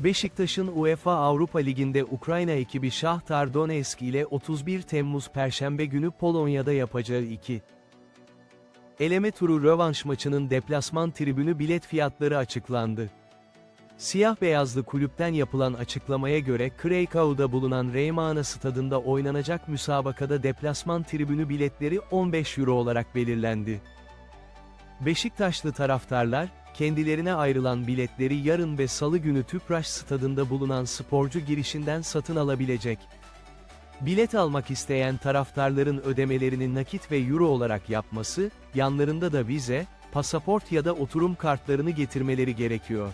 Beşiktaş'ın UEFA Avrupa Ligi'nde Ukrayna ekibi Şahtar Donetsk ile 31 Temmuz Perşembe günü Polonya'da yapacağı 2. Eleme turu rövanş maçının deplasman tribünü bilet fiyatları açıklandı. Siyah beyazlı kulüpten yapılan açıklamaya göre Krakow'da bulunan Reymana stadında oynanacak müsabakada deplasman tribünü biletleri 15 euro olarak belirlendi. Beşiktaşlı taraftarlar, kendilerine ayrılan biletleri yarın ve salı günü Tüpraş stadında bulunan sporcu girişinden satın alabilecek. Bilet almak isteyen taraftarların ödemelerini nakit ve euro olarak yapması, yanlarında da vize, pasaport ya da oturum kartlarını getirmeleri gerekiyor.